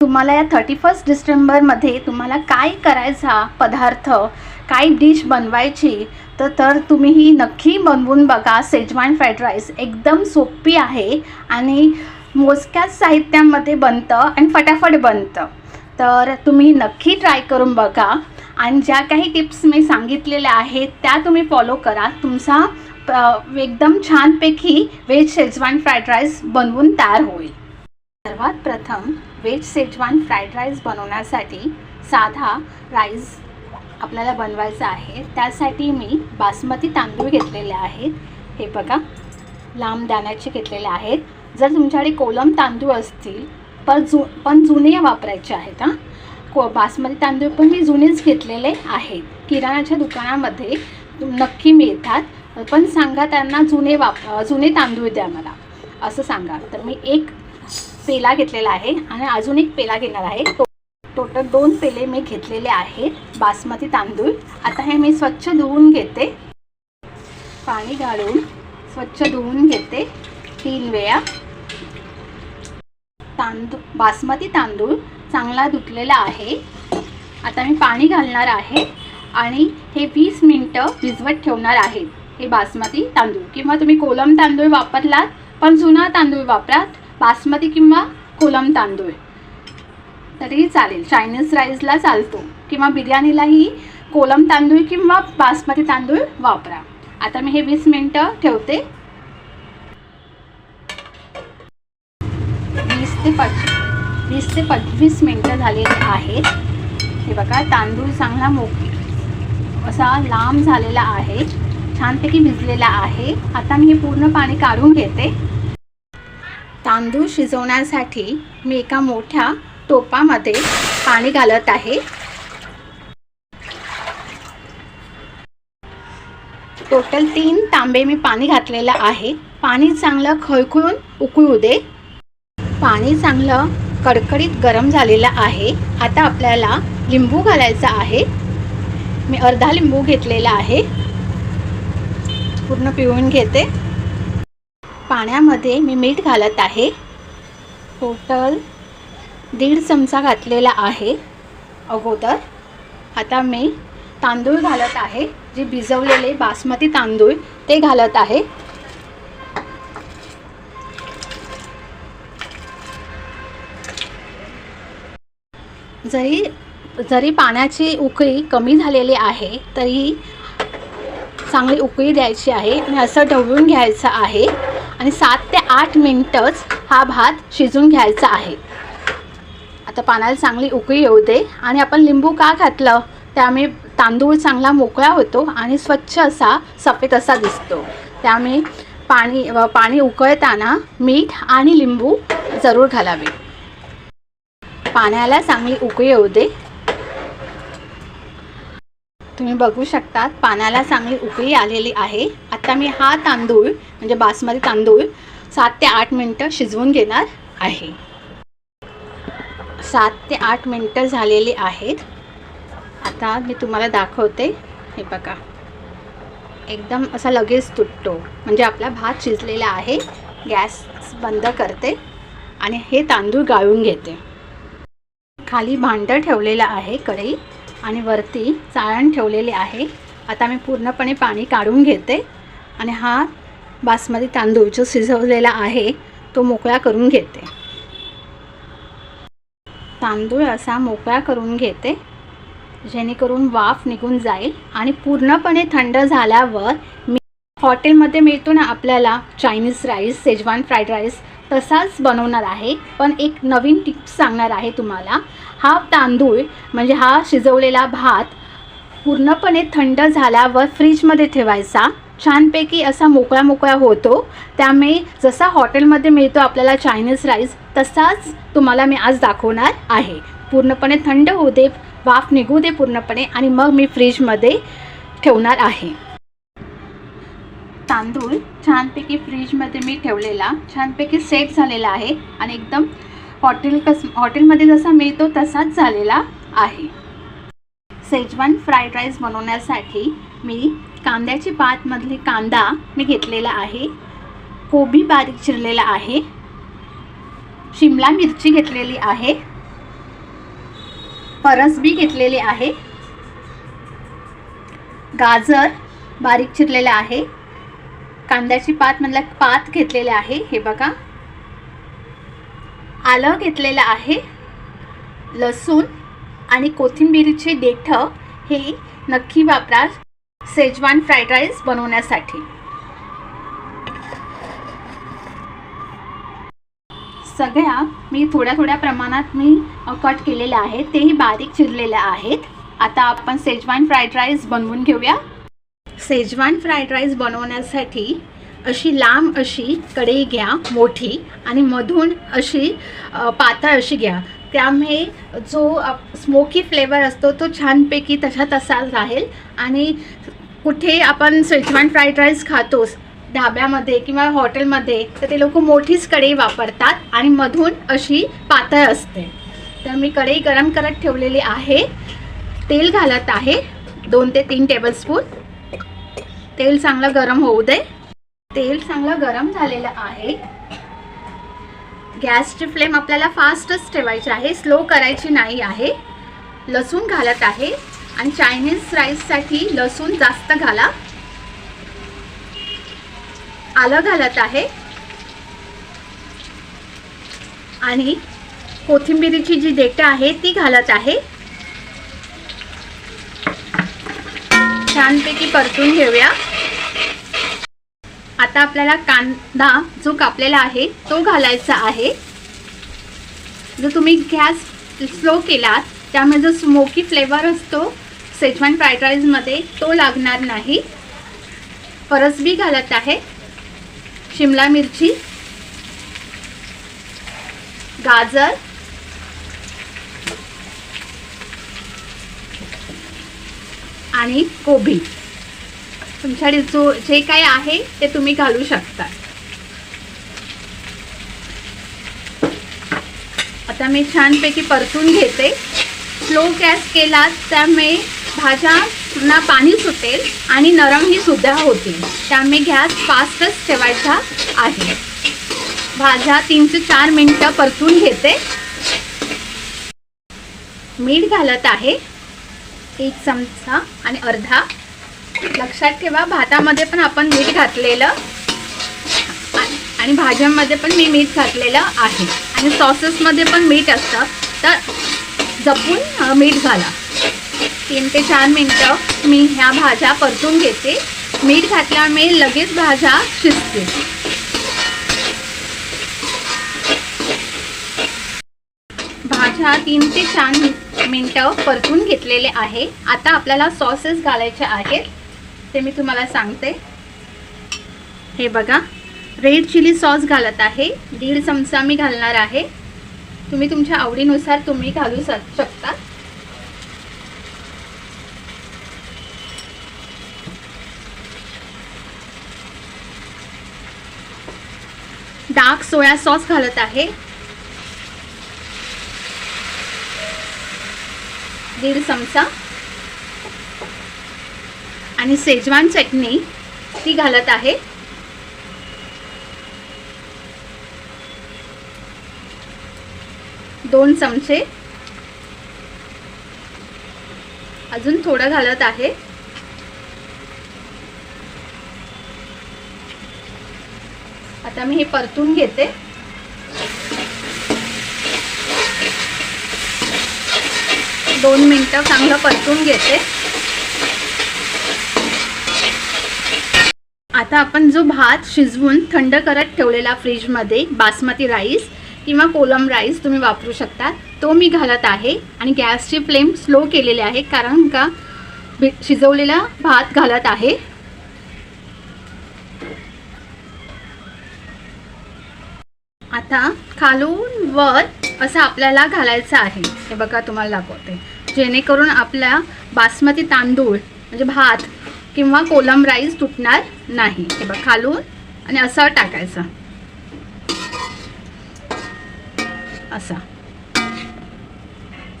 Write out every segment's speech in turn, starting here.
तुम्हाला या thirty first डिसेंबरमध्ये तुम्हाला काय करायचा पदार्थ काय डिश बनवायची तर तर तुम्ही ही नक्की बनवून बघा. सेजवान फ्राईड राईस एकदम सोपी आहे आणि मोजक्याच साहित्यामध्ये बनतं आणि फटाफट बनतं. तर तुम्ही नक्की ट्राय करून बघा. आणि ज्या काही टिप्स मी सांगितलेल्या आहेत त्या तुम्ही फॉलो करा. तुमचा एकदम छानपैकी व्हेज शेजवान फ्राईड राईस बनवून तयार होईल. सर्वात प्रथम व्हेज सेजवान फ्राईड राईस बनवण्यासाठी साधा राईस आपल्याला बनवायचा आहे. त्यासाठी मी बासमती तांदूळ घेतलेले आहेत. हे बघा लांब दाण्याचे घेतलेले आहेत. जर तुमच्याकडे कोलम तांदूळ असतील पण जु पण जुने वापरायचे आहेत हां. को बासमती तांदूळ पण मी जुनेच घेतलेले आहेत. किराणाच्या दुकानामध्ये नक्की मिळतात पण सांगा त्यांना जुने वाप जुने तांदूळ द्या मला. असं सांगा. तर मी एक पेला घेतलेला आहे आणि अजून एक पेला घेणार आहे. तो टोटल दोन पेले मी घेतलेले आहेत. बासमती तांदूळ. आता हे मी स्वच्छ धुवून घेते. पाणी घालून स्वच्छ धुवून घेते. तीन वेळा. तांदूळ बासमती तांदूळ चांगला धुतलेला आहे. आता मी पाणी घालणार आहे आणि हे वीस मिनटं भिजवत ठेवणार आहेत हे बासमती तांदूळ. किंवा तुम्ही कोलम तांदूळ वापरलात पण जुना तांदूळ वापरात. बासमती किंवा कोलम तांदूळ. तरीही चालेल. चायनीज राईसला चालतो. किंवा बिर्याणीलाही कोलम तांदूळ किंवा बासमती तांदूळ वापरा. आता मी हे वीस मिनटं ठेवते. वीस ते पच वीस ते पंचवीस मिनटं झालेली आहेत. हे बघा तांदूळ चांगला मोक असा लांब झालेला आहे. छानपैकी भिजलेला आहे. आता मी हे पूर्ण पाणी काढून घेते. तांदूळ शिजवण्यासाठी मी एका मोठ्या टोपामध्ये पाणी घालत आहे. टोटल तीन तांबे मी पाणी घातलेलं आहे. पाणी चांगलं खळखळून उकळू दे. पाणी चांगलं कडकडीत गरम झालेलं आहे. आता आपल्याला लिंबू घालायचा आहे. मी अर्धा लिंबू घेतलेला आहे. पूर्ण पिळून घेते. पाण्यामध्ये मी मीठ घालत आहे. टोटल दीड चमचा घातलेला आहे अगोदर. आता मी तांदूळ घालत आहे जे भिजवलेले बासमती तांदूळ ते घालत आहे. जरी जरी पाण्याची उकळी कमी झालेली आहे तरी चांगली उकळी द्यायची आहे आणि असं ढवळून घ्यायचं आहे. आणि सात ते आठ मिनटंच हा भात शिजून घ्यायचा आहे. आता पाण्याला चांगली उकळी येऊ दे. आणि आपण लिंबू का घातलं? त्यामुळे तांदूळ चांगला मोकळा होतो आणि स्वच्छ असा सफेद असा दिसतो. त्यामुळे पाणी पाणी उकळताना मीठ आणि लिंबू जरूर घालावे. पाण्याला चांगली उकळी येऊ दे. तुम्ही बघू शकतात पाण्याला चांगली उकळी आलेली आहे. आता मी हा तांदूळ म्हणजे बासमती तांदूळ सात ते आठ मिनटं शिजवून घेणार आहे. सात ते आठ मिनटं झालेली आहेत. आता मी तुम्हाला दाखवते. हे बघा. एकदम असा लगेच तुटतो. म्हणजे आपला भात शिजलेला आहे. गॅस बंद करते आणि हे तांदूळ गाळून घेते. खाली भांडं ठेवलेलं आहे कढई आणि वरती चाळण ठेवलेले आहे. आता मी पूर्णपणे पाणी काढून घेते. आणि हा बासमती तांदूळ जो शिजवलेला आहे तो मोकळा करून घेते. तांदूळ असा मोकळा करून घेते जेणेकरून वाफ निघून जाईल आणि पूर्णपणे थंड झाल्यावर मी हॉटेलमध्ये मिळतो ना आपल्याला Chinese rice schezwan fried rice तसाच बनवणार आहे. पण एक नवीन टिप्स सांगणार आहे तुम्हाला. हा तांदूळ म्हणजे हा शिजवलेला भात पूर्णपणे थंड झाल्यावर फ्रीजमध्ये ठेवायचा. छानपैकी असा मोकळा मोकळा होतो. त्यामुळे जसा हॉटेलमध्ये मिळतो आपल्याला चायनीज राईस तसाच तुम्हाला मी आज दाखवणार आहे. पूर्णपणे थंड होऊ दे वाफ निघू दे पूर्णपणे आणि मग मी फ्रीजमध्ये ठेवणार आहे. तांदूळ छानपैकी फ्रीजमध्ये मी ठेवलेला छानपैकी सेट झालेला आहे आणि एकदम हॉटेल कस हॉटेलमध्ये जसा मिळतो तसाच झालेला आहे. सेजवान फ्राईड राईस बनवण्यासाठी मी कांद्याची पातमधली कांदा मी घेतलेला आहे. कोबी बारीक चिरलेला आहे. शिमला मिरची घेतलेली आहे. परसबी घेतलेली आहे. गाजर बारीक चिरलेलं आहे. कांद्याची पात मधला पात घेतलेले आहे. हे बघा. आलं घेतलेलं आहे. लसूण आणि कोथिंबीरीचे देठं हे नक्की वापरा. सेजवान फ्राईड राईस बनवण्यासाठी. सगळ्या मी थोड्या थोड्या प्रमाणात मी कट केलेल्या आहेत. तेही बारीक चिरलेल्या आहेत. आता आपण सेजवान फ्राईड राईस बनवून घेऊया. सेजवान फ्राईड राईस बनवण्यासाठी अशी लांब अशी कढई घ्या मोठी आणि मधून अशी पातळ अशी घ्या. त्यामुळे जो स्मोकी फ्लेवर असतो तो छानपैकी तसा तसाच राहील. आणि कुठे आपण सेजवान फ्राईड राईस खातोस ढाब्यामध्ये किंवा हॉटेलमध्ये तर ते लोक मोठीच कढई वापरतात आणि मधून अशी पातळ असते. तर मी कढई गरम करत ठेवलेली आहे. तेल घालत आहे. दोन ते तीन टेबलस्पून तेल चांगलं गरम होऊ दे. तेल चांगलं गरम झालेलं आहे. गॅसची फ्लेम आपल्याला फास्टच ठेवायची आहे. स्लो करायची नाही आहे. लसूण घालत आहे. आणि चायनीज राईससाठी लसूण जास्त घाला. आलं घालत आहे. आणि कोथिंबिरीची जी देठं आहे ती घालत आहे. छानपैकी परतून घेऊया. आता आपल्याला कांदा जो कापलेला आहे तो घालायचा आहे. जर तुम्ही गॅस स्लो केलात त्यामुळे जो स्मोकी फ्लेवर असतो सेजवान फ्राईड राईसमध्ये तो लागणार नाही. फरसबी घालत आहे. शिमला मिरची. गाजर. आणि कोबी. तुमच्याकडे जो जे काय आहे ते तुम्ही घालू शकता. आता मी छानपैकी परतून घेते. स्लो गॅस केला त्यामुळे भाज्या पुन्हा पाणी सुटेल आणि नरमही सुद्धा होतील. त्यामुळे गॅस फास्टच ठेवायचा आहे. भाज्या तीन ते चार मिनटं परतून घेते. मीठ घालत आहे. एक चमचा आणि अर्धा. लक्षात ठेवा भातामध्ये पण आपण मीठ घातलेलं आणि भाज्यांमध्ये पण मी मीठ घातलेलं आहे. आणि सॉसेसमध्ये पण मीठ असतं. तर जपून मीठ घाला. तीन ते चार मिनटं मी ह्या भाज्या परतून घेते. मीठ घातल्यामुळे लगेच भाज्या शिजते. भाज्या तीन ते चार मिनटं परतून घेतलेले आहे. आता आपल्याला सॉसेस घालायचे आहेत. ते मी तुम्हाला सांगते. हे बघा. रेड चिली सॉस घालत आहे. दीड चमचा मी घालणार आहे. तुम्ही तुमच्या आवडीनुसार तुम्ही घालू शक- शकता. डार्क सोया सॉस घालत आहे. दीड चमचा. आणि सेजवान चटणी ती घालत आहे. दोन चमचे. अजून थोडं घालत आहे. आता मी हे परतून घेते. दोन मिनटं चांगलं परतून घेते. आता आपण जो भात शिजवून थंड करत ठेवलेला फ्रीजमध्ये बासमती राईस किंवा कोलम राईस तुम्ही वापरू शकता तो मी घालत आहे आणि गॅसची फ्लेम स्लो केलेली आहे कारण का शिजवलेला भात घालत आहे. आता खालून वर असं आपल्याला घालायचं आहे. हे बघा तुम्हाला दाखवते. जेणेकरून आपला बासमती तांदूळ म्हणजे भात किंवा कोलम राईस तुटणार नाही. हे बघ खालून आणि असं टाकायचं. असा.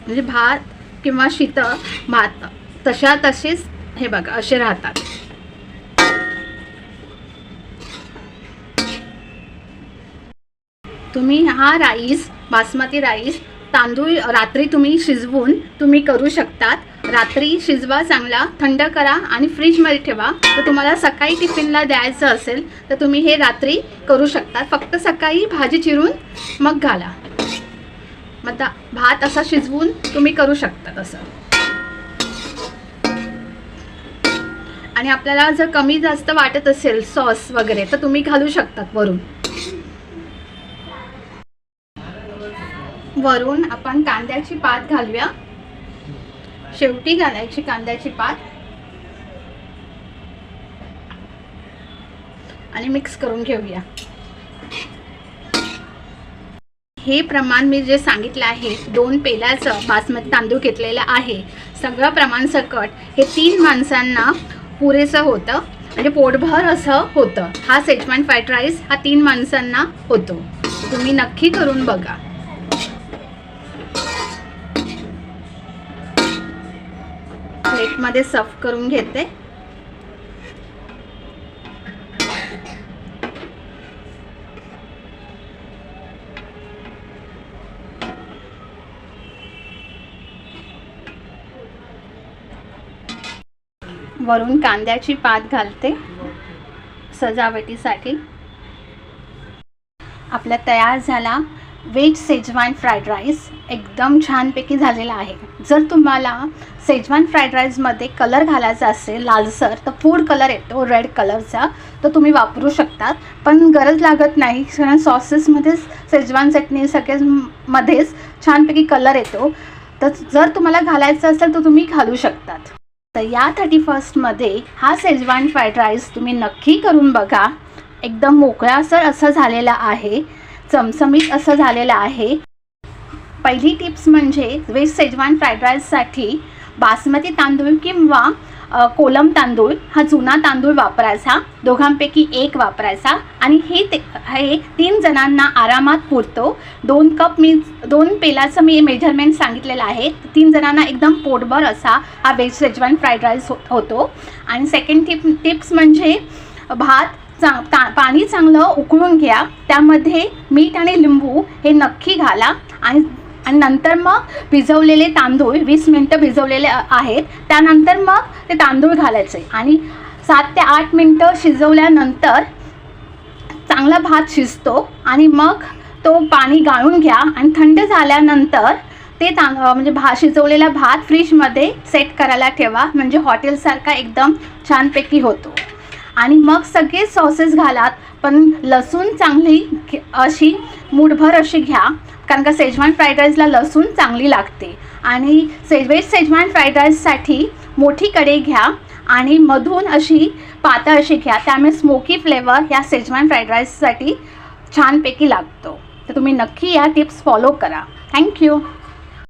म्हणजे भात किंवा शीत भात तशा तसेच हे बघा असे राहतात. तुम्ही हा राईस बासमती राईस तांदूळ रात्री तुम्ही शिजवून तुम्ही करू शकतात. रात्री शिजवा चांगला थंड करा आणि फ्रीजमध्ये ठेवा. तर तुम्हाला सकाळी टिफिनला द्यायचं असेल तर तुम्ही हे रात्री करू शकता फक्त सकाळी भाजी चिरून मग घाला. मग भात असा शिजवून तुम्ही करू शकता तसं आणि आपल्याला जर कमी जास्त वाटत असेल सॉस वगैरे तर तुम्ही घालू शकतात वरून. वरून आपण कांद्याची पात घालूया. शेवटी घालायची कांद्याची पात. आणि मिक्स करून घेऊया. हे प्रमाण मी जे सांगितलं आहे दोन पेल्याचं बासमती तांदूळ घेतलेलं आहे. सगळं प्रमाण सकट हे तीन माणसांना पुरेसं होतं. म्हणजे पोटभर असं होतं. हा सेजवान फ्राईड राईस हा तीन माणसांना होतो. तुम्ही नक्की करून बघा. प्लेटमध्ये सर्व करून घेते. वरून कांद्याची पात घालते सजावटीसाठी. आपला तयार झाला व्हेज सेजवान फ्राईड राईस एकदम छानपैकी झालेला आहे. जर तुम्हाला सेजवान फ्राईड राईसमध्ये कलर घालायचा असेल लालसर तर फूड कलर येतो रेड कलरचा तर तुम्ही वापरू शकतात. पण गरज लागत नाही कारण सॉसेसमध्येच सेजवान चटणी सगळ्यामध्येच छानपैकी कलर येतो. तर जर तुम्हाला घालायचं असेल तर तुम्ही घालू शकतात. तर या थर्टी फर्स्टमध्ये हा सेजवान फ्राईड राईस तुम्ही नक्की करून बघा. एकदम मोकळासर असं झालेला आहे. चमचमीत असं झालेलं आहे. पहिली टिप्स म्हणजे व्हेज सेजवान फ्राईड राईससाठी बासमती तांदूळ किंवा कोलम तांदूळ हा जुना तांदूळ वापरायचा. दोघांपैकी एक वापरायचा. आणि हे ते हे तीन जणांना आरामात पुरतो. दोन कप मी दोन पेलाचं मी मेजरमेंट सांगितलेलं आहे. तीन जणांना एकदम पोटभर असा हा व्हेज सेजवान फ्राईड राईस हो होतो. आणि सेकंड टिप टिप्स म्हणजे भात चा ता पाणी चांगलं उकळून घ्या. त्यामध्ये मीठ आणि लिंबू हे नक्की घाला. आणि आणि नंतर मग भिजवलेले तांदूळ वीस मिनटं भिजवलेले आहेत. त्यानंतर मग ते तांदूळ घालायचे. आणि सात ते आठ मिनटं शिजवल्यानंतर चांगला भात शिजतो. आणि मग तो पाणी गाळून घ्या. आणि थंड झाल्यानंतर ते तां म्हणजे भा शिजवलेला भात फ्रीजमध्ये सेट करायला ठेवा. म्हणजे हॉटेलसारखा एकदम छानपैकी होतो. आणि मग सगळे सॉसेस घालात पण लसूण चांगली घे- अशी मूठभर अशी घ्या कारण का सेजवान फ्राईड राईसला लसूण चांगली लागते. आणि सेजवेज सेजवान फ्राईड राईससाठी मोठी कढई घ्या आणि मधून अशी पातळ अशी घ्या. त्यामुळे स्मोकी फ्लेवर ह्या सेजवान फ्राईड राईससाठी छानपैकी लागतो. तर तुम्ही नक्की या टिप्स फॉलो करा. थँक्यू